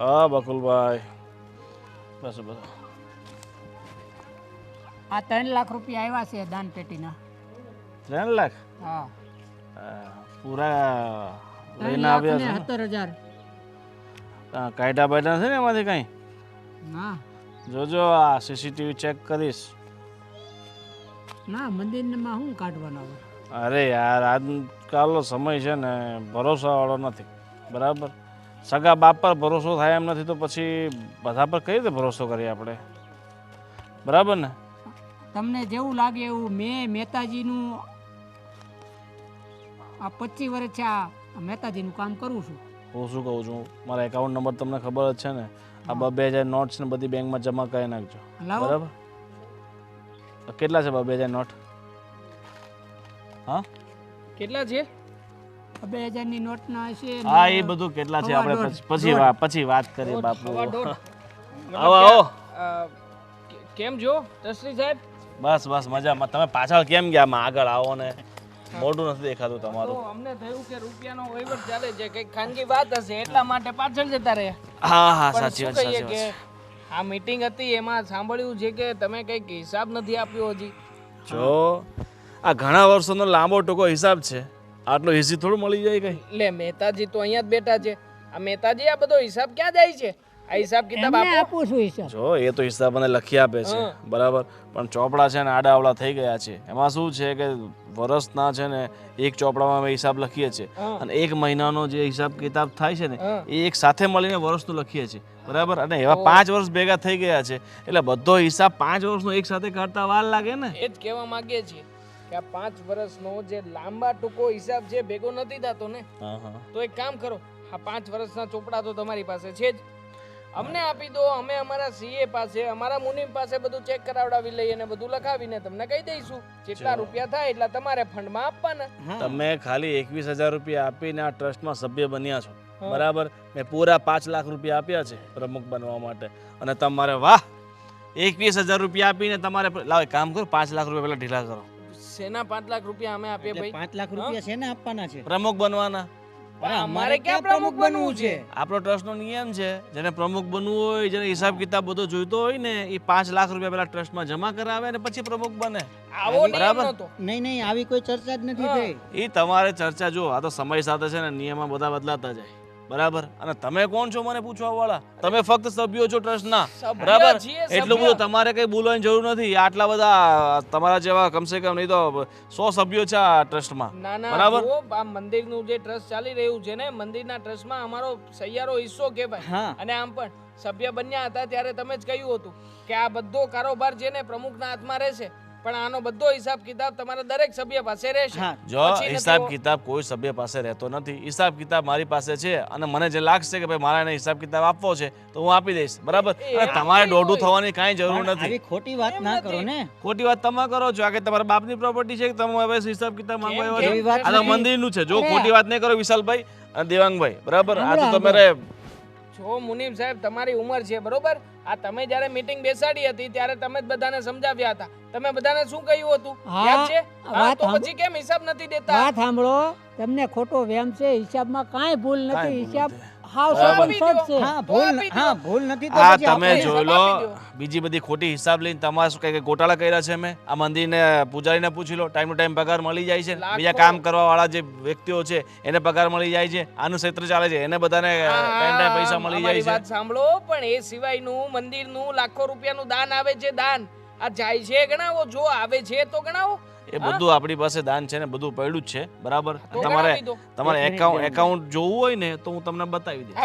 હા બકુલભાઈ. બસ બસ. આ ત્રણ લાખ રૂપિયા આવ્યા છે દાન પેટીના. ત્રણ લાખ? હા. પૂરા લઈને આવ્યા છે સત્તર હજાર. કાયદા બાયદા છે ને એમાંથી કંઈ? ના. જોજો આ સીસીટીવી ચેક કરીશ. ના મંદિરમાં શું કાઢવાનો અરે યાર આજકાલનો સમય છે ને ભરોસાવાળો નથી. બરાબર? સગા બાપ પર ભરોસો થાય એમ નથી તો પછી બધા પર કઈ રીતે ભરોસો કરીએ આપણે? બરાબર ને? તમને જેવું લાગે એવું મેં મહેતાજીનું આ પચીસ વર્ષ છે આ મહેતાજીનું કામ કરું છું. હું શું કહું છું? મારા એકાઉન્ટ નંબર તમને ખબર જ છે ને? આ બે હજાર નોટ્સ ને બધી બેંકમાં જમા કરી નાખજો. બરાબર? કેટલા છે બે હજાર નોટ હા? કેટલા છે? બે હજારની નોટના હશે ને હા એ બધું કેટલા છે? આપણે પછી પછી વાત કરીએ બાપુ. આવો આવો. કેમ જો તસરી સાહેબ? બસ બસ મજામાં. તમે પાછળ કેમ ગયા? માં આગળ આવો ને. મોઢું નથી દેખાતું તમારું. અમને થયું કે રૂપિયાનો વહીવટ ચાલે છે. કઈ ખાનગી વાત હશે એટલા માટે પાછળ જતા રહે હા હા સાચી વાત સાચી કે વાત. આ મીટિંગ હતી એમાં સાંભળ્યું છે કે તમે કંઈક હિસાબ નથી આપ્યો હજી. જો આ ઘણા વર્ષોનો લાંબો ટૂંકો હિસાબ છે. આટલો ઇઝી થોડું મળી જાય કઈ? લે મહેતાજી તો અહીંયા જ બેઠા છે. આ મહેતાજી આ બધો હિસાબ ક્યાં જાય છે? આ હિસાબ કિતાબ આપો. આપું છું હિસાબ. જો એ તો હિસાબ મને લખી આપે છે. બરાબર? પણ ચોપડા છે ને આડાવડા થઈ ગયા છે. એમાં શું છે કે વર્ષના છે ને એક ચોપડામાં અમે હિસાબ લખીએ છીએ. અને એક મહિનાનો જે હિસાબ કિતાબ થાય છે ને એ એક સાથે મળીને વર્ષનું લખીએ છીએ. બરાબર? અને એવા પાંચ વર્ષ ભેગા થઈ ગયા છે. એટલે બધો હિસાબ પાંચ વર્ષનો એક સાથે કાઢતા વાર લાગે ને? એ જ કહેવા માંગીએ છીએ. કે આ પાંચ વર્ષનો જે લાંબા ટૂંકો હિસાબ છે ભેગો નથી થતો ને હા હા. તો એક કામ કરો આ પાંચ વર્ષના ચોપડા તો તમારી પાસે છે જ. અમને આપી દો અમે અમારા સીએ પાસે અમારા મુનિમ પાસે બધું ચેક કરાવડાવી લઈએ અને બધું લખાવીને તમને કહી દઈશું. જેટલા રૂપિયા થાય એટલા તમારે ફંડમાં આપવાના. તમે ખાલી એકવીસ હજાર રૂપિયા આપીને આ ટ્રસ્ટમાં સભ્ય બન્યા છો. બરાબર? મેં પૂરા પાંચ લાખ રૂપિયા આપ્યા છે પ્રમુખ બનવા માટે. અને તમારે વાહ! એકવીસ હજાર રૂપિયા આપીને તમારે લાવ કામ કરો પાંચ લાખ રૂપિયા પહેલાં ઢીલા કરો. સેના પાંચ લાખ રૂપિયા અમે આપીએ ભાઈ? પાંચ લાખ રૂપિયા સેના આપવાના છે? પ્રમુખ બનવાના. અમારે ક્યાં પ્રમુખ બનવું છે? આપણો ટ્રસ્ટનો નિયમ છે જેને પ્રમુખ બનવું હોય જેને હિસાબ કિતાબ બધો જોઈતો હોય ને એ પાંચ લાખ રૂપિયા પેલા ટ્રસ્ટમાં જમા કરાવે અને પછી પ્રમુખ બને. આવો બરાબર. નહીં નહીં આવી કોઈ ચર્ચા જ નથી થઈ. એ તમારે ચર્ચા જો આ તો સમય સાથે છે ને નિયમો બધા બદલાતા જાય. બરાબર? અને તમે કોણ છો મને પૂછવા વાળા તમે ફક્ત સભ્યો છો ટ્રસ્ટના. બરાબર? એટલું બધું તમારે કઈ બોલવાની જરૂર નથી. આટલા બધા તમારા જેવા કમસે કમ નહીં તો સો સભ્યો છે આ ટ્રસ્ટમાં. ના ના બરાબર. આ મંદિરનું જે ટ્રસ્ટ ચાલી રહ્યું છે ને મંદિરના ટ્રસ્ટમાં અમારો સહિયારો હિસ્સો કહેવાય અને આમ પણ સભ્ય બન્યા હતા ત્યારે તમે જ કહ્યું હતું કે આ બધો કારોબાર છે ને પ્રમુખના હાથમાં રહેશે પણ આનો બધો હિસાબ કિતાબ તમારા દરેક સભ્ય પાસે રહેશે. જો હિસાબ કિતાબ કોઈ સભ્ય પાસે રહેતો નથી. હિસાબ કિતાબ મારી પાસે છે અને મને જે લાગશે કે ભાઈ મારા એને હિસાબ કિતાબ આપવો છે તો હું આપી દઈશ. બરાબર? અને તમારે દોઢું થવાની કાંઈ જરૂર નથી. ખોટી વાત ના કરો ને. ખોટી વાત તમે કરો છો. આ કે તમારા બાપની પ્રોપર્ટી છે કે તમે હવે હિસાબ કિતાબ માંગવા આવ્યો એવી છો? આ મંદિરનું છે. જો ખોટી વાત નહીં કરો વિશાલભાઈ અને દેવાંગભાઈ. બરાબર? આ તો તમે તમારે જો મુનીમ સાહેબ તમારી ઉંમર છે બરોબર? આ તમે જ્યારે મીટિંગ બેસાડી હતી ત્યારે તમે જ બધાને સમજાવ્યા હતા. તમે બધાને શું કહ્યું હતું? યાદ છે? હા વાત તો પછી કેમ હિસાબ નથી દેતા? વાત સાંભળો. તમને ખોટો વ્યામ છે હિસાબમાં કાંઈ ભૂલ નથી. હિસાબ છે. આ તમે જોઈ લો બીજી બધી ખોટી હિસાબ લઈને તમારે શું કઈ ગોટાળા કર્યા છે મેં આ મંદિરને પૂજારીને પૂછી લો. ટાઈમ ટુ ટાઈમ પગાર મળી જાય છે. લાખો. બીજા કામ કરવા વાળા જે વ્યક્તિઓ છે એને પગાર મળી જાય છે. આનું ક્ષેત્ર ચાલે છે. એને બધાને ટાઈમ ટાઈમ પૈસા મળી જાય વાત સાંભળો પણ એ સિવાયનું મંદિરનું લાખો રૂપિયાનું દાન આવે છે દાન. આ જાય છે ગણાવો. જો આવે છે તો ગણાવો. છે એ બધું આપણી પાસે દાન છે ને બધું પડ્યું જ છે. બરાબર? તમારે તમારે એકાઉન્ટ એકાઉન્ટ જોવું હોય ને તો હું તમને બતાવી દઈશ.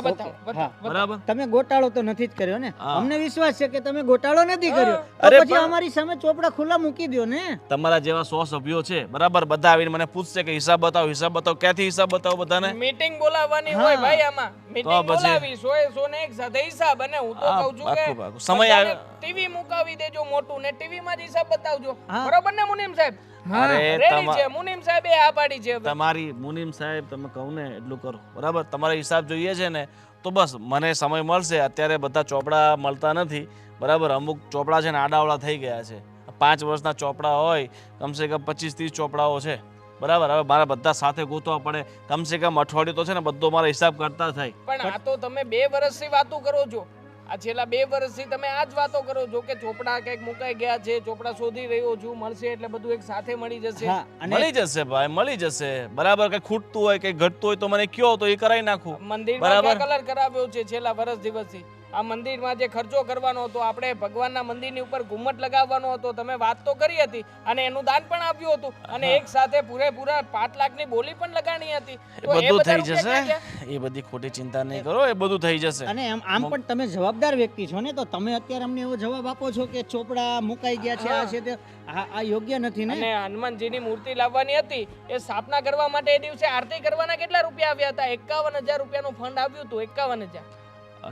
બરાબર? તમે ગોટાળો તો નથી જ કર્યો ને? અમને વિશ્વાસ છે કે તમે ગોટાળો નથી કર્યો. અરે પછી અમારી સામે ચોપડા ખુલ્લા મૂકી દો ને. તમારા જેવા સો સભ્યો છે. બરાબર? બધા આવીને મને પૂછશે કે હિસાબ બતાવો હિસાબ બતાવો. ક્યાંથી હિસાબ બતાવો બધાને? મીટિંગ બોલાવવાની હોય ભાઈ આમાં. મીટિંગ બોલાવી સો એ સો ને એક સાથે હિસાબ. અને હું તો કહું છું કે સમય આવે- ટીવી મુકાવી દેજો મોટું ને ટીવી માં જ હિસાબ બતાવજો. બરોબર ને મુનીમ સાહેબ? અરે રેડી છે. મુનીમ સાહેબ એ આ પાડી છે તમારી મુનિમ સાહેબ તમે કહું ને એટલું કરો. બરાબર? તમારો હિસાબ જોઈએ છે ને તો બસ મને સમય મળશે. અત્યારે બધા ચોપડા મળતા નથી. બરાબર? અમુક ચોપડા છે ને આડાવડા થઈ ગયા છે. પાંચ વર્ષના ચોપડા હોય કમસે કમ પચીસ ત્રીસ ચોપડાઓ છે. બરાબર? હવે મારે બધા સાથે ગોતવા પડે. કમસે કમ અઠવાડિયું તો છે ને બધો મારા હિસાબ કરતા થાય. પણ આ તો તમે બે વર્ષથી વાતો કરો છો. આ છેલ્લા બે વર્ષથી તમે આ જ વાતો કરો છો કે ચોપડા કંઈક મુકાઈ ગયા છે ચોપડા શોધી રહ્યો છું મળશે એટલે બધું એક સાથે મળી જશે. મળી જશે ભાઈ મળી જશે. બરાબર કઈ ખૂટતું હોય કઈ ઘટતું હોય તો મને કયો તો એ કરાવી નાખું. મંદિર બરાબર. કલર કરાવ્યો છે છેલ્લા વર્ષ દિવસથી? આ મંદિરમાં જે ખર્ચો કરવાનો હતો આપણે ભગવાનના મંદિરની ઉપર ઘુમ્મટ લગાવવાનો હતો તમે વાત તો કરી હતી અને એનું દાન પણ આપ્યું હતું અને એક સાથે પૂરેપૂરા પાંચ લાખની બોલી પણ લગાણી હતી. બધું થઈ જશે? એ બધી ખોટી ચિંતા નહીં કરો એ બધું થઈ જશે. અને એમ આમ પણ તમે જવાબદાર વ્યક્તિ છો ને તો તમે અત્યારે અમને એવો જવાબ આપો છો કે ચોપડા મુકાઈ ગયા છે આ છે તે આ આ યોગ્ય નથી ને? અને હનુમાનજીની મૂર્તિ લાવવાની હતી એ સ્થાપના કરવા માટે એ દિવસે આરતી કરવાના કેટલા રૂપિયા આવ્યા હતા? એકાવન હજાર રૂપિયાનું ફંડ આવ્યું હતું એકાવન હજાર.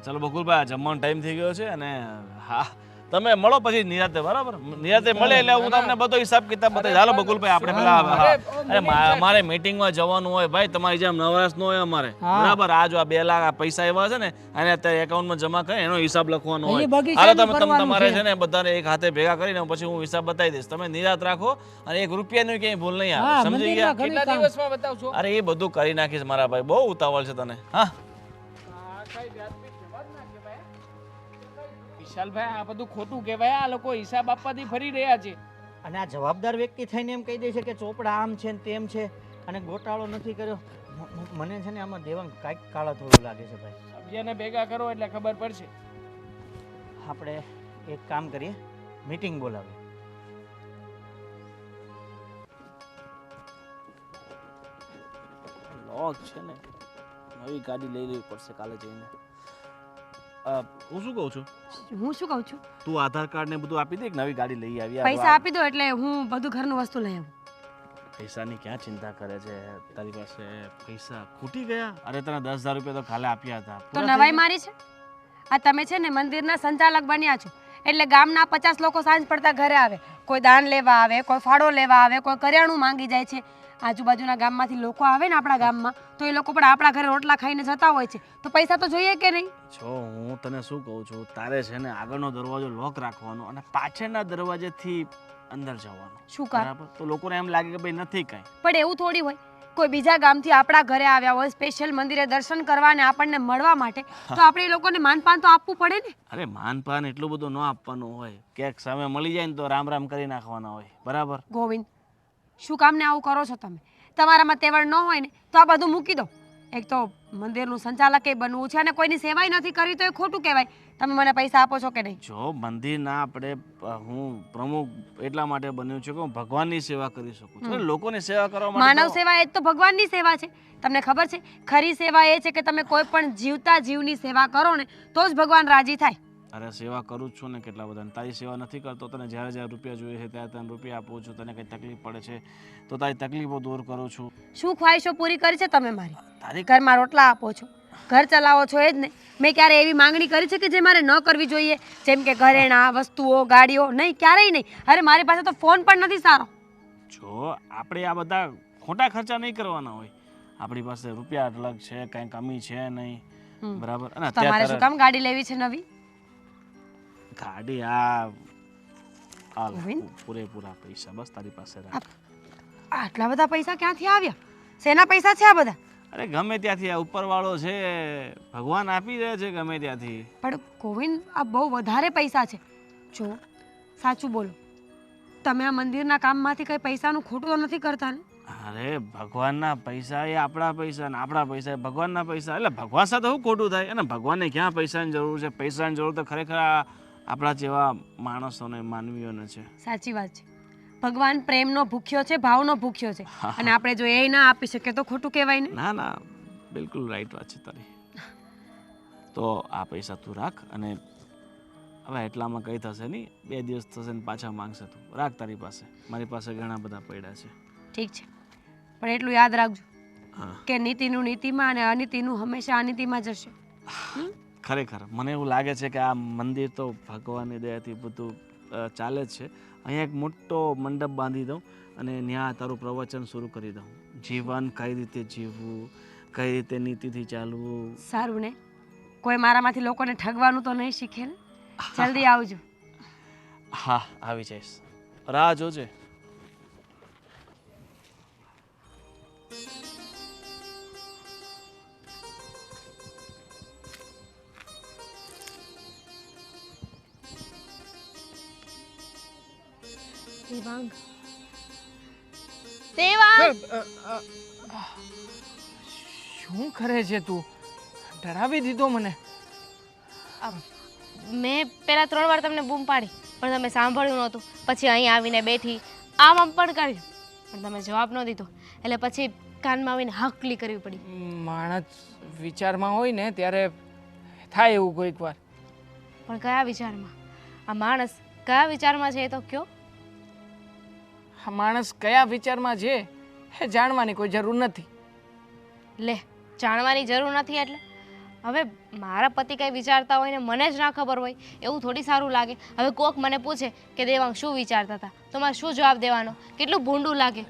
ચાલો બકુલભાઈ જમવાનો ટાઈમ થઈ ગયો છે અને હા તમે મળો પછી નિરાતે બરાબર? નિરાતે મળે એટલે હું તમને બધો હિસાબ કિતાબ બતાવી ચાલો બકુલભાઈ આપણે પેલા. અરે, મારે મીટિંગમાં જવાનું હોય ભાઈ તમારી જેમ નવરાશ ન હોય અમારે. બરાબર? આ જો આ બે લાખ પૈસા એવા છે ને અને અત્યારે એકાઉન્ટમાં જમા કરે એનો હિસાબ લખવાનો હોય. અરે હાલો તમે તમે તમારે છે. ને બધાને એક હાથે ભેગા કરીને પછી હું હિસાબ બતાવી દઈશ. તમે નિરાત રાખો અને એક રૂપિયાની ક્યાંય ભૂલ નહીં આવે. સમજી ગયા? અરે એ બધું કરી નાખીશ મારા ભાઈ. બહુ ઉતાવળ છે તને. હા. વિશાલભાઈ આ બધું ખોટું કહેવાય. આ લોકો હિસાબ આપવાથી ફરી રહ્યા છે. અને આ જવાબદાર વ્યક્તિ થઈને એમ કહી દે છે કે ચોપડા આમ છે ને તેમ છે અને ગોટાળો નથી કર્યો. મને છે ને આમાં દેવાંગ કાંઈક કાળા થોડું લાગે છે ભાઈ. સભ્યને ભેગા કરો એટલે ખબર પડશે. આપણે એક કામ કરીએ. મીટિંગ બોલાવીએ. લોક છે ને. નવી ગાડી લઈ લેવી પડશે કાલે જઈને. અ, હું શું કહું છું? હું શું કહું છું? તું આધાર કાર્ડ ને બધું આપી દે એક નવી ગાડી લઈ આવી. આ પૈસા આપી દો એટલે હું બધું ઘરનું વસ્તુ લઈ આવું. પૈસાની ક્યાં ચિંતા કરે છે? તારી પાસે પૈસા ખૂટી ગયા? અરે તને દસ હજાર રૂપિયા તો કાલે આપ્યા હતા. તો પૂરા થઈ નવાઈ મારી છે? આ તમે છે ને મંદિરના સંચાલક બન્યા છો. એટલે ગામના પચાસ લોકો સાંજ પડતા ઘરે આવે. કોઈ દાન લેવા આવે કોઈ ફાળો લેવા આવે કોઈ કરિયાણું માંગી જાય છે. આજુબાજુના ગામમાંથી લોકો આવે ને આપણા ગામમાં તો એ લોકો પણ આપણા ઘરે રોટલા ખાઈને જતા હોય છે. તો પૈસા તો જોઈએ કે નહીં? જો હું તને શું કહું છું તારે છે ને આગળનો દરવાજો લોક રાખવાનો અને પાછળના દરવાજેથી અંદર જવાનું. શું કર? બરાબર? તો લોકોને એમ લાગે કે ભાઈ નથી કાંઈ. પણ એવું થોડી હોય. કોઈ બીજા ગામથી આપણા ઘરે આવ્યા હોય સ્પેશિયલ મંદિરે દર્શન કરવા અને આપણને મળવા માટે તો આપણે એ લોકોને માનપાન તો આપવું પડે ને? અરે માનપાન એટલું બધું ન આપવાનું હોય. ક્યાંક સામે મળી જાય ને તો રામ રામ કરી નાખવાના હોય. બરાબર? ગોવિંદ શું કામને આવું કરો છો તમે? તમારામાં તેવડ ન હોય ને તો આ બધું મૂકી દો. એક તો મંદિરનું સંચાલકે બનવું છે અને કોઈની સેવાય નથી કરી તો એ ખોટું કહેવાય. તમે મને પૈસા આપો છો કે નહીં? જો મંદિરના આપણે હું પ્રમુખ એટલા માટે બન્યો છું કે હું ભગવાનની સેવા કરી શકું છું. લોકોની સેવા કરવા માટે માનવ સેવા એ તો ભગવાનની સેવા છે. તમને ખબર છે ખરી સેવા એ છે કે તમે કોઈ પણ જીવતા જીવની સેવા કરો ને તો જ ભગવાન રાજી થાય. અરે સેવા કરું જ છું ને કેટલા બધાને. તારી સેવા નથી કરતો તને જ્યારે જ્યારે રૂપિયા જોઈએ છે ત્યારે તને રૂપિયા આપું છું તને કંઈ તકલીફ પડે છે તો તારી તકલીફો દૂર કરું છું. શું ખ્વાહિશો પૂરી કરી છે તમે મારી? તારી ઘરમાં રોટલા આપો છો ઘર ચલાવો છો એ જ ને. મેં ક્યારે એવી માંગણી કરી છે કે જે મારે ન કરવી જોઈએ? જેમ કે ઘરેણા વસ્તુઓ ગાડીઓ નહીં ક્યારેય નહીં. અરે મારી પાસે તો ફોન પણ નથી સારો. જો આપણે આ બધા ખોટા ખર્ચા નહીં કરવાના હોય. આપણી પાસે રૂપિયા અલગ છે કંઈ કમી છે નહીં. બરાબર? તમારે શું કામ ગાડી લેવી છે નવી? ગાડી આ આ ગોવિંદ? પૂરેપૂરા પૈસા બસ તારી પાસે રાખ. આટલા બધા પૈસા ક્યાંથી આવ્યા? શેના પૈસા છે આ બધા? અરે ગમે ત્યાંથી આ ઉપરવાળો છે ભગવાન આપી દે છે ગમે ત્યાંથી. પણ ગોવિંદ આ બહુ વધારે પૈસા છે. જો સાચું બોલો. તમે આ મંદિરના કામમાંથી કઈ પૈસાનું ખોટું તો નથી કરતા ને? અરે ભગવાનના પૈસા એ આપણા પૈસા ને આપણા પૈસા એ ભગવાનના પૈસા. એટલે ભગવાન સાથે શું ખોટું થાય? અને ભગવાનને ક્યાં પૈસાની જરૂર છે? પૈસાની જરૂર તો ખરેખર આ આપણા જેવા માણસોને માનવીઓને છે. સાચી વાત છે. ભગવાન પ્રેમનો ભૂખ્યો છે ભાવનો ભૂખ્યો છે. અને આપણે જો એ ના આપી શકીએ તો ખોટું કહેવાય ને? ના ના. બિલકુલ રાઈટ વાત છે તારી. તો આ પૈસા તું રાખ અને હવે એટલામાં કંઈ થશે નહીં. બે દિવસ થશે ને પાછા માંગશે તું. રાખ તારી પાસે. મારી પાસે ઘણા બધા પડ્યા છે. ઠીક છે. પણ એટલું યાદ રાખજો કે નીતિનું નીતિમાં અને અનીતિનું હંમેશા અનીતિમાં જશે ખરેખર. મને એવું લાગે છે કે આ મંદિર તો ભગવાનની દયાથી બધું ચાલે જ છે. અહીંયા એક મોટો મંડપ બાંધી દઉં અને ત્યાં તારું પ્રવચન શરૂ કરી દઉં. જીવન કઈ રીતે જીવવું કઈ રીતે નીતિથી ચાલવું? સારું ને. કોઈ મારામાંથી લોકોને ઠગવાનું તો નહીં શીખે ને જલ્દી આવજો. હા આવી જઈશ. રાહ જોજે. દેવાંગ દેવાંગ શું કરે છે તું? ડરાવી દીધો મને. મેં પેલા ત્રણ વાર તમને બૂમ પાડી પણ તમે સાંભળ્યું નહોતું. પછી અહીં આવીને બેઠી આમ આમ પણ કર્યું. પણ તમે જવાબ ન દીધો. એટલે પછી કાનમાં આવીને હકલી કરવી પડી. માણસ વિચારમાં હોય ને ત્યારે થાય એવું કોઈક વાર. પણ કયા વિચારમાં? આ માણસ કયા વિચારમાં છે એ તો કયો? માણસ કયા વિચારમાં છે એ જાણવાની કોઈ જરૂર નથી. લે જાણવાની જરૂર નથી એટલે? હવે મારા પતિ કંઈ વિચારતા હોય ને મને જ ના ખબર હોય એવું થોડી સારું લાગે. હવે કોક મને પૂછે કે દેવાંગ શું વિચારતા હતા? તો મારે શું જવાબ દેવાનો? કેટલું ભૂંડું લાગે?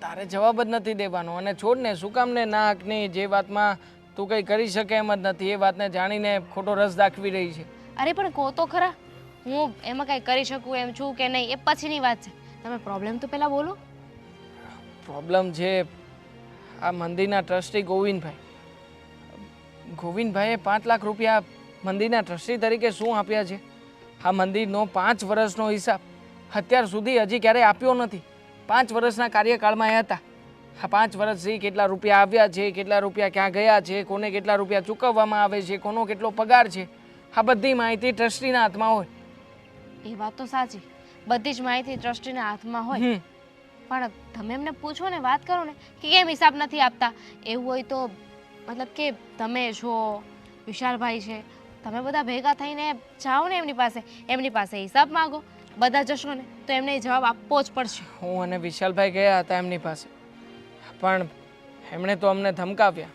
તારે જવાબ જ નથી દેવાનો અને છોડ ને શું કામ ને ના હકની જે વાતમાં તું કંઈ કરી શકે એમ જ નથી. એ વાતને જાણીને ખોટો રસ દાખવી રહી છે. અરે પણ કહો તો ખરા. હું એમાં કાંઈ કરી શકું એમ છું કે નહીં એ પછીની વાત છે. તમે પ્રોબ્લેમ તો પહેલાં બોલો. પ્રોબ્લેમ છે આ મંદિરના ટ્રસ્ટી ગોવિંદભાઈ. ગોવિંદભાઈએ પાંચ લાખ રૂપિયા મંદિરના ટ્રસ્ટી તરીકે શું આપ્યા છે? આ મંદિરનો પાંચ વર્ષનો હિસાબ અત્યાર સુધી હજી ક્યારેય આપ્યો નથી. પાંચ વર્ષના કાર્યકાળમાં એ હતા. આ પાંચ વર્ષથી કેટલા રૂપિયા આવ્યા છે કેટલા રૂપિયા ક્યાં ગયા છે કોને કેટલા રૂપિયા ચૂકવવામાં આવે છે કોનો કેટલો પગાર છે? આ બધી માહિતી ટ્રસ્ટીના હાથમાં હોય. એ વાત તો સાચી. બધી જ માહિતી ટ્રસ્ટીના હાથમાં હોય. પણ તમે એમને પૂછો ને વાત કરો ને કે કેમ હિસાબ નથી આપતા? એવું હોય તો મતલબ કે તમે છો વિશાલભાઈ છે તમે બધા ભેગા થઈને જાઓ ને એમની પાસે એમની પાસે હિસાબ માંગો. બધા જશો ને તો એમને જવાબ આપવો જ પડશે. હું અને વિશાલભાઈ ગયા હતા એમની પાસે. પણ એમણે તો અમને ધમકાવ્યા.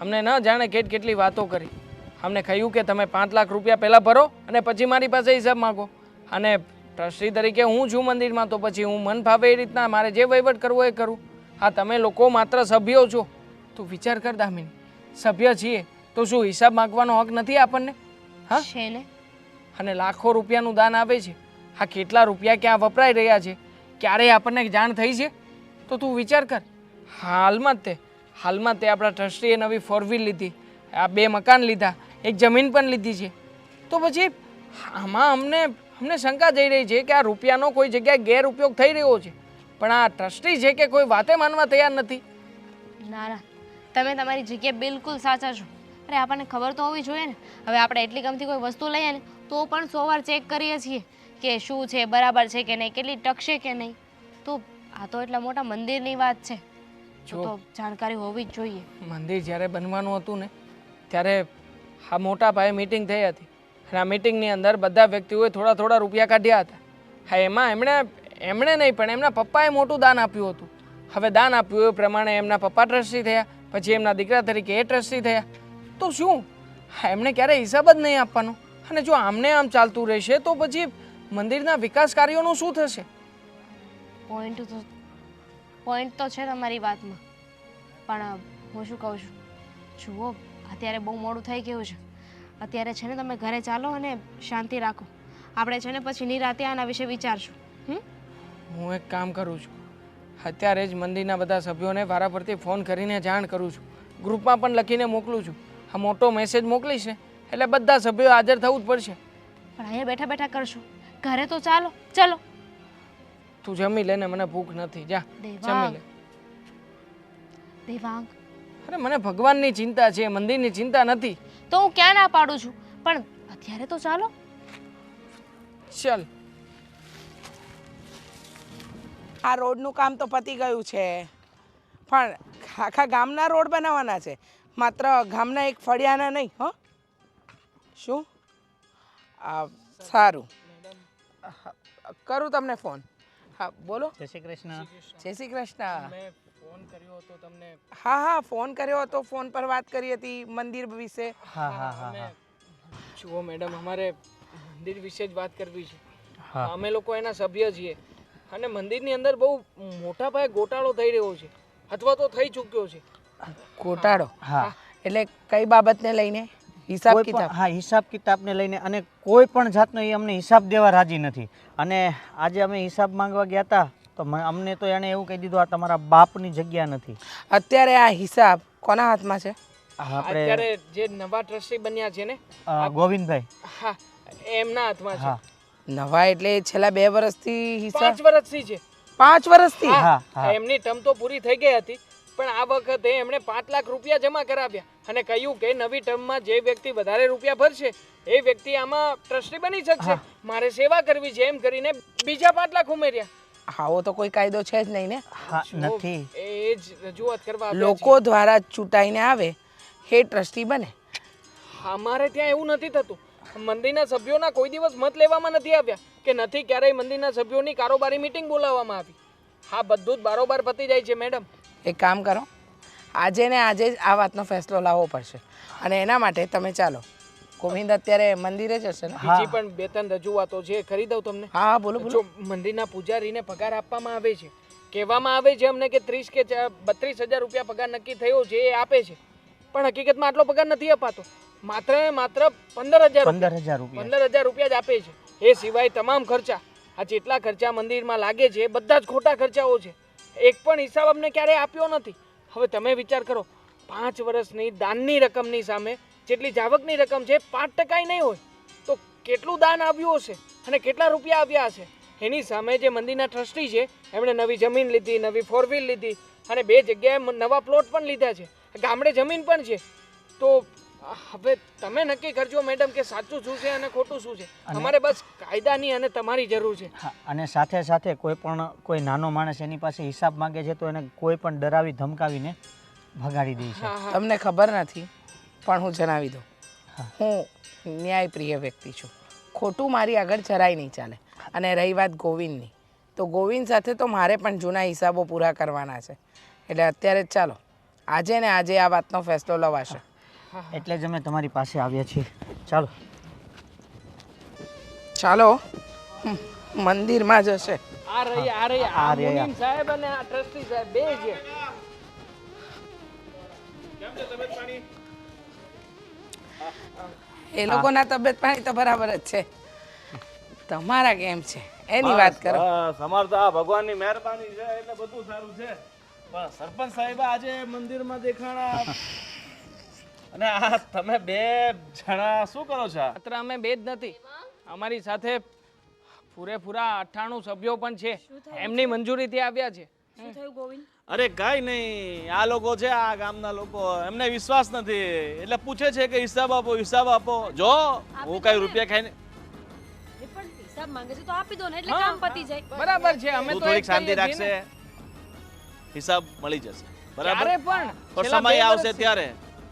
અમને ન જાણે કેટ કેટલી વાતો કરી. અમને કહ્યું કે તમે પાંચ લાખ રૂપિયા પહેલાં ભરો અને પછી મારી પાસે હિસાબ માગો. અને ટ્રસ્ટી તરીકે હું છું મંદિરમાં તો પછી હું મન ફાવે એ રીતના મારે જે વહીવટ કરવો એ કરું. હા તમે લોકો માત્ર સભ્યો છો. તું વિચાર કર દામિની સભ્ય છીએ તો શું હિસાબ માગવાનો હક નથી આપણને? હા? છે ને. અને લાખો રૂપિયાનું દાન આવે છે. હા કેટલા રૂપિયા ક્યાં વપરાઈ રહ્યા છે? ક્યારેય આપણને જાણ થઈ છે? તો તું વિચાર કર. હાલમાં જ તે હાલમાં તે આપણા ટ્રસ્ટીએ નવી ફોર વ્હીલ લીધી. આ બે મકાન લીધા એક જમીન પણ લીધી છે. તો પછી આમાં અમને અમને શંકા જઈ રહી છે કે આ રૂપિયાનો કોઈ જગ્યાએ ગેરઉપયોગ થઈ રહ્યો છે. પણ આ ટ્રસ્ટી છે કે કોઈ વાતે માનવા તૈયાર નથી? ના ના. તમે તમારી જગ્યાએ બિલકુલ સાચા છો. અરે આપણને ખબર તો હોવી જોઈએ ને. હવે આપણે એટલી ગમતી કોઈ વસ્તુ લઈએ ને તો પણ સો વાર ચેક કરીએ છીએ કે શું છે બરાબર છે કે નહીં કેટલી ટકશે કે નહીં. તો આ તો એટલા મોટા મંદિરની વાત છે. તો જો. જાણકારી હોવી જ જોઈએ. મંદિર જ્યારે બનવાનું હતું ને ત્યારે આ મોટા ભાઈ મિટિંગ થઈ હતી. અને આ મિટિંગની અંદર બધા વ્યક્તિઓએ થોડા થોડા રૂપિયા કાઢ્યા હતા. હા, એમાં એમણે એમણે નહીં, પણ એમના પપ્પાએ મોટું દાન આપ્યું હતું. હવે દાન આપ્યું એ પ્રમાણે એમના પપ્પા ટ્રસ્ટી થયા, પછી એમના દીકરા તરીકે એ ટ્રસ્ટી થયા. તો શું? એમણે ક્યારેય હિસાબ જ નહીં આપવાનો. અને જો આમને આમ ચાલતું રહેશે, તો પછી મંદિરના વિકાસ કાર્યોનું શું થશે? પોઈન્ટ તો પોઈન્ટ તો છે તમારી વાતમાં. પણ હું શું કહું છું? જુઓ, અત્યારે બહુ મોડું થઈ ગયું છે. અત્યારે છે ને તમે ઘરે ચાલો અને શાંતિ રાખો. આપણે છે ને પછી નિરાતે આના વિશે વિચારશું. હમ? હું એક કામ કરું છું. અત્યારે જ મંદિરના બધા સભ્યોને વારા પરથી ફોન કરીને જાણ કરું છું. ગ્રુપમાં પણ લખીને મોકલું છું. આ મોટો મેસેજ મોકલીશ ને એટલે બધા સભ્યો હાજર થવું જ પડશે. પણ અહીંયા બેઠા બેઠા કરશું. ઘરે તો ચાલો. ચલો. તું જમી લે ને મને ભૂખ નથી. જા જમી લે. દેવાંગ. અરે મને ભગવાનની ચિંતા છે. મંદિરની ચિંતા નથી. તો હું ક્યાં ના પાડું છું? પણ અત્યારે તો ચાલો. ચાલ. આ રોડનું કામ તો પતી ગયું છે. પણ આખા ગામના રોડ બનાવવાના છે. માત્ર ગામના એક ફળિયાના નહીં હો. શું? આ સારું. કરું તમને ફોન. હા બોલો. જય શ્રી કૃષ્ણ. જય શ્રી કૃષ્ણ. મેં ફોન કર્યો હતો તમને હા હા ફોન કર્યો હતો ફોન પર વાત કરી હતી મંદિર વિશે. હા હા હા જુઓ મેડમ અમારે મંદિર વિશે જ વાત કરવી છે. હા. અમે લોકો એના સભ્ય છીએ અને મંદિરની અંદર બહુ મોટા પાયે ગોટાળો થઈ રહ્યો છે અથવા તો થઈ ચૂક્યો છે. ગોટાળો? હા એટલે કઈ બાબતને લઈને? હિસાબ કિતાબ. હા હિસાબ કિતાબને લઈને અને કોઈ પણ જાતનો એ અમને હિસાબ દેવા રાજી નથી. અને આજે અમે હિસાબ માંગવા ગયા હતા તો અમને તો એણે એવું કહી દીધું આ તમારા બાપની જગ્યા નથી. અત્યારે આ હિસાબ કોના હાથમાં છે? અત્યારે જે નવા ટ્રસ્ટી બન્યા છે ને ગોવિંદભાઈ. હા એમના હાથમાં છે. નવા એટલે છેલ્લા બે વર્ષથી હિસાબ પાંચ વર્ષથી છે. પાંચ વર્ષથી? હા. હા એમની ટર્મ તો પૂરી થઈ ગઈ હતી. પણ આ વખતે એમણે પાંચ લાખ રૂપિયા જમા કરાવ્યા. અને કહ્યું કે નવી ટર્મમાં જે વ્યક્તિ વધારે રૂપિયા ભરશે એ વ્યક્તિ આમાં ટ્રસ્ટી બની શકશે. મારે સેવા કરવી છે એમ કરીને બીજા પાંચ લાખ ઉમેર્યા. આવો તો કોઈ કાયદો છે જ નહીં ને? હા નથી. એ જ રજૂઆત કરવા લોકો દ્વારા ચૂંટાઈને આવે એ ટ્રસ્ટી બને. અમારે ત્યાં એવું નથી થતું. મંદિરના સભ્યોના કોઈ દિવસ મત લેવામાં નથી આવ્યા કે નથી ક્યારેય મંદિરના સભ્યોની કારોબારી મીટિંગ બોલાવવામાં આવી. હા બધું જ બારોબાર પતી જાય છે મેડમ એક કામ કરો. આજે ને આજે જ આ વાતનો ફેસલો લાવવો પડશે. અને એના માટે તમે ચાલો. ગોવિંદ અત્યારે મંદિરે જ હશે ને? બીજી પણ બે ત્રણ રજૂઆતો છે કરી દઉં તમને? હા હા બોલો બોલો. મંદિરના પૂજારીને પગાર આપવામાં આવે છે કહેવામાં આવે છે અમને કે ત્રીસ કે બત્રીસ હજાર રૂપિયા પગાર નક્કી થયો છે એ આપે છે. પણ હકીકતમાં આટલો પગાર નથી અપાતો. માત્ર ને માત્ર પંદર હજાર પંદર હજાર રૂપિયા. પંદર હજાર રૂપિયા જ આપે છે. એ સિવાય તમામ ખર્ચા આ જેટલા ખર્ચા મંદિરમાં લાગે છે એ બધા જ ખોટા ખર્ચાઓ છે. એક પણ હિસાબ અમને ક્યારેય આપ્યો નથી. હવે તમે વિચાર કરો, પાંચ વર્ષની દાનની રકમની સામે જેટલી જાવકની રકમ છે પાંચ ટકાય નહીં હોય, તો કેટલું દાન આવ્યું હશે અને કેટલા રૂપિયા આવ્યા હશે? એની સામે જે મંદિરના ટ્રસ્ટી છે, એમણે નવી જમીન લીધી, નવી ફોર વ્હીલ લીધી અને બે જગ્યાએ નવા પ્લોટ પણ લીધા છે. ગામડે જમીન પણ છે. તો હવે તમે નક્કી કરજો મેડમ કે સાચું શું છે અને ખોટું શું છે. અમારે બસ કાયદાની અને તમારી જરૂર છે. અને સાથે સાથે કોઈ પણ કોઈ નાનો માણસ એની પાસે હિસાબ માંગે છે તો એને કોઈ પણ ડરાવી ધમકાવીને ભગાડી દે છે. તમને ખબર નથી પણ હું જણાવી દઉં. હું ન્યાયપ્રિય વ્યક્તિ છું. ખોટું મારી આગળ જરાય નહીં ચાલે. અને રહી વાત ગોવિંદની. તો ગોવિંદ સાથે તો મારે પણ જૂના હિસાબો પૂરા કરવાના છે. એટલે અત્યારે જ ચાલો. આજે ને આજે આ વાતનો ફેસલો લવાશે. એટલે જ અમે તમારી પાસે આવ્યા છીએ. ચાલો. ચાલો. મંદિરમાં જશે આ રહી આ રહી. આ આ રહ્યા. સાહેબ અને આ ટ્રસ્ટી સાહેબ બે છે એ લોકોના તબિયત પાણી તો બરાબર જ છે. તમારા કેમ છે? એની વાત કરો. બસ. તો આ ભગવાનની મહેરબાની છે એટલે બધું સારું છે. પણ સરપંચ સાહેબ આજે મંદિરમાં દેખાણા. અને આ તમે બે જણા શું કરો છો? માત્ર અમે બે જ નથી અમારી સાથે પૂરેપૂરા અઠ્ઠાણું સભ્યો પણ છે. એમની મંજૂરીથી આવ્યા છે. શું થયું ગોવિંદ? અરે કઈ નહીં આ લોકો છે આ ગામના લોકો. એમને વિશ્વાસ નથી. એટલે પૂછે છે કે હિસાબ આપો હિસાબ આપો. જો હું કઈ રૂપિયા ખાઈને એ હિસાબ માંગે છે તો આપી દો ને એટલે કામ પતી જાય. બરાબર છે અમે તો થોડીક શાંતિ રાખશે. હિસાબ મળી જશે. બરાબર? પણ? સમય આવશે ત્યારે.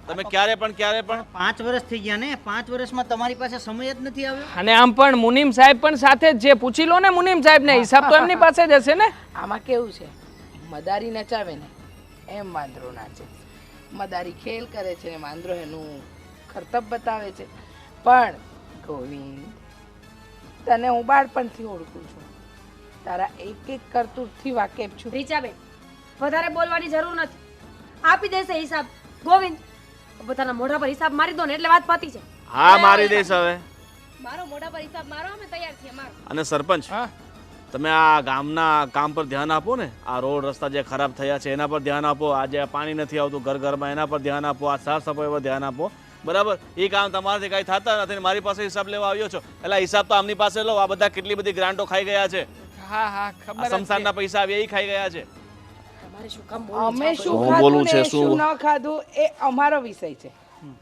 તમે ક્યારે પણ ક્યારે પણ? પાંચ વર્ષ થઈ ગયા ને પાંચ વર્ષમાં તમારી પાસે સમય જ નથી આવ્યો? અને આમ પણ મુનીમ સાહેબ પણ સાથે જ છે પૂછી લો ને મુનીમ સાહેબ ને હિસાબ તો એમની પાસે જ હશે ને? આમાં કેવું છે? મદારી નચાવે ને એમ વાંદરો નાચે. મદારી ખેલ કરે છે ને વાંદરો એનું કરતબ બતાવે છે. પણ ગોવિંદ તને હું બાળપણથી ઓળખું છું. તારા એક એક કરતૂતથી વાકેફ છું. રીચાબેન વધારે બોલવાની જરૂર નથી. આપી દેશે હિસાબ. ગોવિંદ પોતાના મોઢા પર હિસાબ મારી દો ને એટલે વાત પતી છે હા મારી દઈશ હવે. મારો મોઢા પર હિસાબ મારો અમે તૈયાર છીએ મારો. અને સરપંચ હા. તમે આ ગામના કામ પર ધ્યાન આપો ને. આ રોડ રસ્તા જે ખરાબ થયા છે એના પર ધ્યાન આપો. આ જે પાણી નથી આવતું ઘર ઘરમાં એના પર ધ્યાન આપો. આ સાફ સફાઈ પર ધ્યાન આપો. બરાબર? એ કામ તમારાથી કાંઈ થતા નથી મારી પાસે હિસાબ લેવા આવ્યો છો. એટલે હિસાબ તો આમની પાસે લો. આ બધા કેટલી બધી ગ્રાન્ટો ખાઈ ગયા છે. હા હા ખબર સમસાનના પૈસા આવ્યા એ ખાઈ ગયા છે. અમે શું શું ખાધું બોલવું ને છે, શું? ન ખાધું એ અમારો વિષય છે.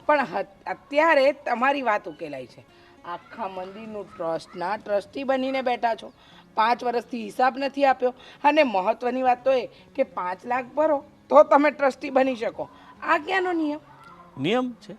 પણ અત્યારે તમારી વાત ઉકેલાય છે. આખા મંદિરનું ટ્રસ્ટના ટ્રસ્ટી બનીને બેઠા છો. પાંચ વર્ષથી હિસાબ નથી આપ્યો. અને મહત્વની વાત તો એ કે પાંચ લાખ ભરો તો તમે ટ્રસ્ટી બની શકો. આ ક્યાંનો નિયમ? નિયમ છે.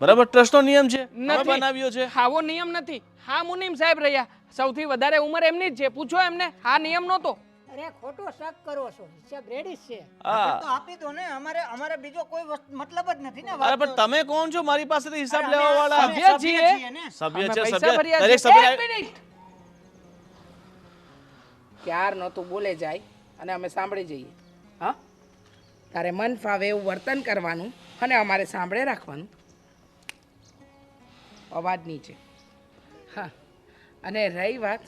બરાબર? ટ્રસ્ટનો નિયમ છે. બનાવ્યો છે. હાવો નિયમ નથી. હા મુનિમ સાહેબ રહ્યા. સૌથી વધારે ઉંમર એમની જ છે. પૂછો એમને. હા નિયમ નહોતો. અરે ખોટો શક કરો છો. હિસાબ રેડી છે. હા. તો આપી દો ને. અમારે અમારે બીજો કોઈ વસ્તુ- મતલબ જ નથી ને અરે પણ તમે કોણ છો? મારી પાસેથી હિસાબ લેવા વાળા સભ્ય છીએ. સભ્ય છે સભ્ય. દરેક સભ્ય એક મિનિટ. ક્યાર નહોતું બોલે જાય અને અમે સાંભળી જઈએ. હા? તારે મન ફાવે એવું વર્તન કરવાનું અને અમારે સાંભળે રાખવાનું. અવાજ નીચે. હા. અને રહી વાત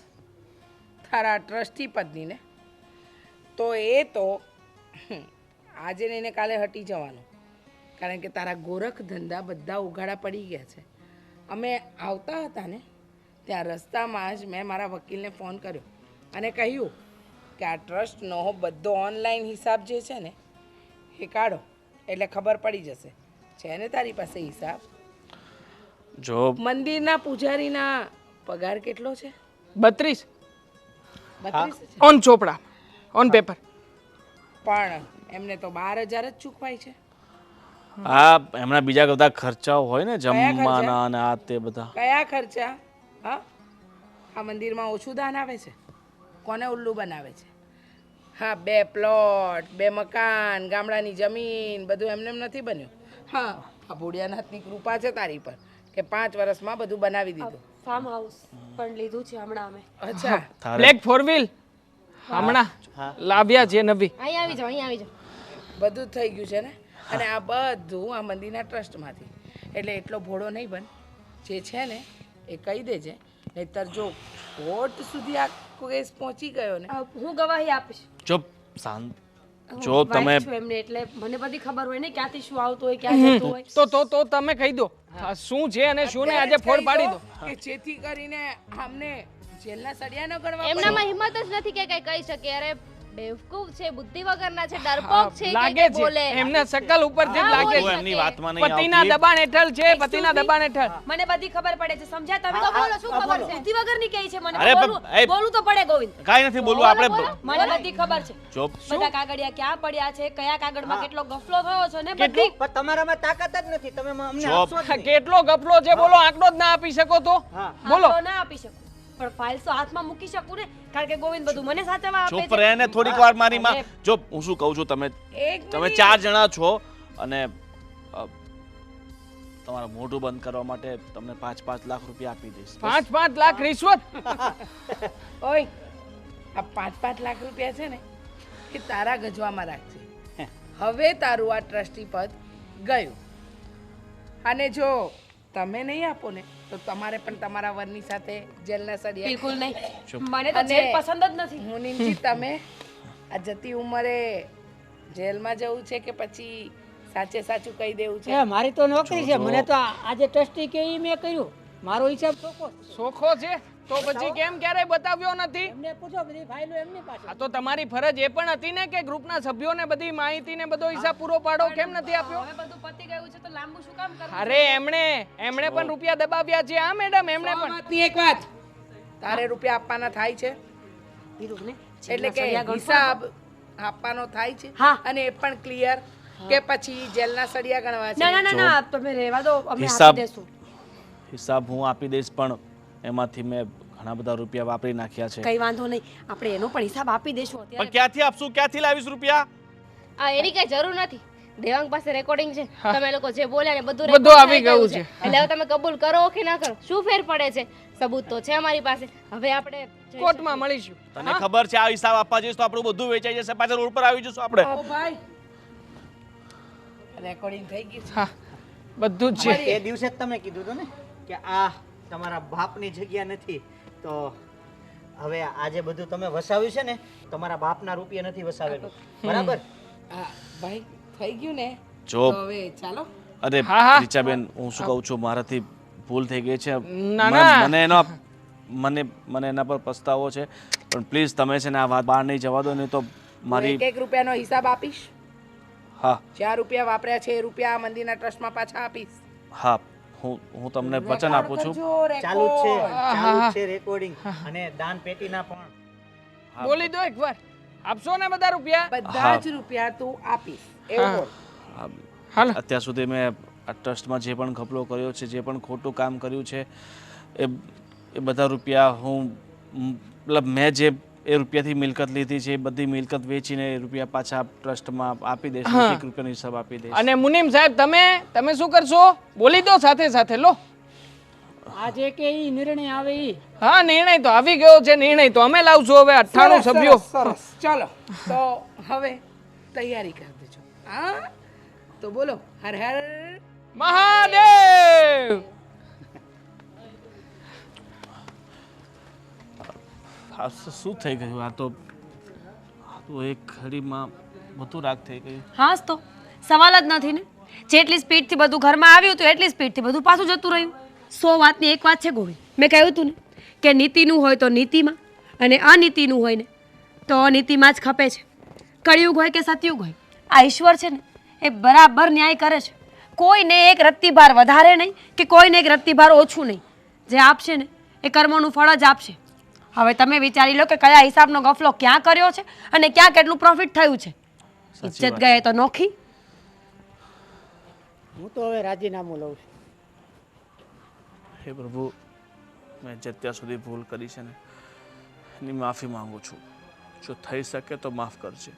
તારા ટ્રસ્ટી પત્નીને તો એ તો આજે આજે ને કાલે હટી જવાનું. કારણ કે તારા ગોરખ ધંધા બધા ઉઘાડા પડી ગયા છે. અમે આવતા હતા ને ત્યાં રસ્તામાં જ મેં મારા વકીલને ફોન કર્યો અને કહ્યું કે આ ટ્રસ્ટનો બધો ઓનલાઈન હિસાબ જે છે ને એ કાઢો. એટલે ખબર પડી જશે. છે ને તારી પાસે હિસાબ? જો મંદિરના પૂજારીના પગાર કેટલો છે? બત્રીસ. બત્રીસ ઓન ચોપડા. ઓન પેપર પણ એમને તો બાર હજાર જ ચૂકવાય છે. આ એમના બીજા બધા ખર્ચાઓ હોય ને? જમવાના અને આ તે બધા. કયા ખર્ચા? હા? આ મંદિરમાં ઓછું દાન આવે છે? કોને ઉલ્લુ બનાવે છે? હા બે પ્લોટ બે મકાન ગામડાની જમીન બધું એમને એમ નથી બન્યું. હા આ ભોળિયાનાથની કૃપા છે તારી પર કે પાંચ વર્ષમાં બધું બનાવી દીધું. ફાર્મ હાઉસ પણ લીધું છે હમણાં અમે. અચ્છા. બ્લેક ફોર વ્હીલ હમણાં? લાવ્યા છે નવી. અહીં આવી જાઓ અહીં આવી જાઓ. બધું જ થઈ ગયું છે ને? અને આ બધું આ મંદિરના ટ્રસ્ટમાંથી. એટલે એટલો ભોળો નહીં બન. જે છે ને એ કહી દેજે. નહીતર જો કોર્ટ સુધી આ કેસ પહોંચી ગયો ને? હું ગવાહી આપીશ. ચૂપ શાંત. જો તમે છું એમને એટલે મને બધી ખબર હોય ને ક્યાંથી શું આવતું હોય ક્યાં જતું હોય. તો તો તો તમે કહી દો. શું છે અને શું ને આજે ફોડ પાડી દો દો. કે જેથી કરીને આમને જેલના સળિયા ન ગણવા એમનામાં હિંમત જ નથી કે કઈ કહી શકે. અરે બેવકૂફ છે બુદ્ધિ વગરના છે ડરપોક છે કે લાગે છે. બોલે. એમને સકલ ઉપરથી જ લાગે છે. એમની વાતમાં નહીં પતિના દબાણ હેઠળ છે પતિના દબાણ હેઠળ. મને બધી ખબર પડે છે. સમજ્યા? તમે તો બોલો શું ખબર છે? બુદ્ધિ વગરની કહી છે? મને બોલું તો પડે ગોવિંદ. કાઈ નથી બોલવું આપણે મને બધી ખબર છે. ચોપ બધા કાગળિયા ક્યાં પડ્યા છે કયા કાગળમાં કેટલો ગફલો થયો છે ને બધી. પણ તમારામાં તાકાત જ નથી. તમે અમને આપશો કેટલો ગફલો છે બોલો આંકડો જ ના આપી શકો તો. બોલો. ના આપી શકું. પણ ફાઇલ તો હાથમાં મૂકી શકું ને? કારણ કે ગોવિંદ બધું મને સાચવવા આપે ચૂપ છે. રહે ને થોડીક વાર મારી માં. જો હું શું કહું છું તમે? તમે ચાર જણા છો અને તમારું મોઢું બંધ કરવા માટે તમને પાંચ પાંચ લાખ રૂપિયા આપી દઈશ. પાંચ પાંચ લાખ રિશ્વત? ઓય આ પાંચ પાંચ લાખ રૂપિયા છે ને એ તારા ગજવામાં રાખજે. હવે તારું આ ટ્રસ્ટી પદ ગયું. અને જો તમે નહીં આપો ને તો તમારે પણ તમારા વરની સાથે જેલના સળિયા બિલકુલ નહીં. મને તો જેલ પસંદ જ નથી. હું નિમજી તમે આ જતી ઉંમરે જેલમાં જવું છે કે પછી સાચે સાચું કહી દેવું છે? મારી તો નોકરી છે. મને તો આજે ટ્રસ્ટી કે મેં કર્યું? મારો હિસાબ ચોખ્ખો છે. સોખો છે? તો પછી કેમ ક્યારેય બતાવ્યો નથી? એમને પૂછો બધી ફાઇલો એમની પાસે આ તો તમારી ફરજ એ પણ હતી ને કે ગ્રુપના સભ્યોને બધી માહિતી ને બધો હિસાબ પૂરો પાડો કેમ નથી આપ્યો? હવે બધું પતી ગયું છે તો લાંબુ શું કામ કરવું? અરે એમણે એમણે પણ રૂપિયા દબાવ્યા છે હા મેડમ એમણે પણ. વાતની એક વાત. તારે રૂપિયા આપવાના થાય છે? એટલે કે હિસાબ આપવાનો થાય છે? અને એ પણ ક્લિયર કે પછી જેલના સળિયા ગણવા છે? ના ના ના તમે રહેવા દો અમે હિસાબ- આપી દેશું. હિસાબ હું આપી દઈશ પણ એમાંથી મેં ઘણા બધા રૂપિયા વાપરી નાખ્યા છે. કઈ વાંધો નહીં. આપણે એનો પણ હિસાબ આપી દેશું પણ ક્યાંથી આપશું? ક્યાંથી લાવીશ રૂપિયા? આ એની કઈ જરૂર નથી. દેવાંગ પાસે રેકોર્ડિંગ છે. તમે લોકો જે બોલ્યા ને બધું બધું આવી ગયું છે. એટલે હવે તમે કબૂલ કરો કે ના કરો? શું ફેર પડે છે? સબૂત તો છે અમારી પાસે. હવે આપણે કોર્ટમાં મળીશું. તને ખબર છે આ હિસાબ આપવા જઈશ તો આપણું બધું વેચાઈ જશે. પાછળ રોડ પર આવી જશું આપણે. ઓ ભાઈ. રેકોર્ડિંગ થઈ ગઈ છે. બધું જ છે. એ દિવસે જ તમે કીધું હતું ને કે આ તમારા બાપની જગ્યા નથી. તો હવે આજે બધું તમે વસાવ્યું છે ને તમારા બાપના રૂપિયા નથી વસાવેલું. બરાબર? હા ભાઈ થઈ ગયું ને? જો. હવે ચાલો. અરે. રીચાબેન હું શું કહું છું મારાથી ભૂલ થઈ ગઈ છે. ના, મ- ના. મને એનો મને મને એના પર પસ્તાવો છે. પણ પ્લીઝ તમે છે ને આ વાત બહાર નહીં જવા દો ને તો મારી એક એક રૂપિયાનો હિસાબ આપીશ. હા. જ્યાં રૂપિયા વાપર્યા છે એ રૂપિયા આ મંદિરના ટ્રસ્ટમાં પાછા આપીશ. હા. હું હું તમને વચન આપું છું. ચાલુ છે ચાલુ છે રેકોર્ડિંગ અને દાન પેટીના પણ. બોલી દો એકવાર. આપશો ને બધા રૂપિયા? બધા જ રૂપિયા તું આપીશ. એવું હાલો. અત્યાર સુધી મેં આ ટ્રસ્ટમાં જે પણ ઘપલો કર્યો છે જે પણ ખોટું કામ કર્યું છે એ એ બધા રૂપિયા હું મતલબ મેં જે એ રૂપિયાથી મિલકત લીધી છે બધી મિલકત વેચીને રૂપિયા પાછા ટ્રસ્ટમાં આપી દેશે એક રૂપિયાનો હિસાબ આપી દેશે. અને મુનિમ સાહેબ તમે તમે શું કરશો? બોલી દો સાથે સાથે લો. આજે કે ઈ નિર્ણય આવે ઈ? હા નિર્ણય તો આવી ગયો છે નિર્ણય તો અમે લાવશું હવે અઠ્ઠાણું સરસ, સભ્યો. સરસ, સરસ. ચાલો તો હવે તૈયારી કરી દેજો. હા? તો બોલો હર હર. મહાદેવ! શું થઈ ગયું? આ તો એક ઘડીમાં બધું રાગ થઈ ગયું. હા, તો સવાલ જ નથી ને. જેટલી સ્પીડથી બધું ઘરમાં આવ્યું હતું, એટલી સ્પીડથી બધું પાછું જતું રહ્યું. સો વાતની એક વાત છે ગોવિંદ. મેં કહ્યું હતું ને કે નીતિનું હોય તો નીતિમાં અને અનીતિનું હોય ને તો અનીતિમાં જ ખપે છે. કળિયુગ હોય કે સતયુગ હોય, આ ઈશ્વર છે ને, એ બરાબર ન્યાય કરે છે. કોઈને એક રત્તીભાર વધારે નહીં કે કોઈને એક રત્તીભાર ઓછું નહીં. જે આપશે ને, એ કર્મોનું ફળ જ આપશે. હવે તમે વિચારી લો કે કયા હિસાબનો ગફલો ક્યાં કર્યો છે અને ક્યાં કેટલું પ્રોફિટ થયું છે? ઇજ્જત ગયે તો નોખી. હું તો હવે રાજીનામું લઉં છું. હે પ્રભુ મેં જે અત્યાર સુધી ભૂલ કરી છે ને એની માફી માંગુ છું. જો થઈ શકે તો માફ કરજે.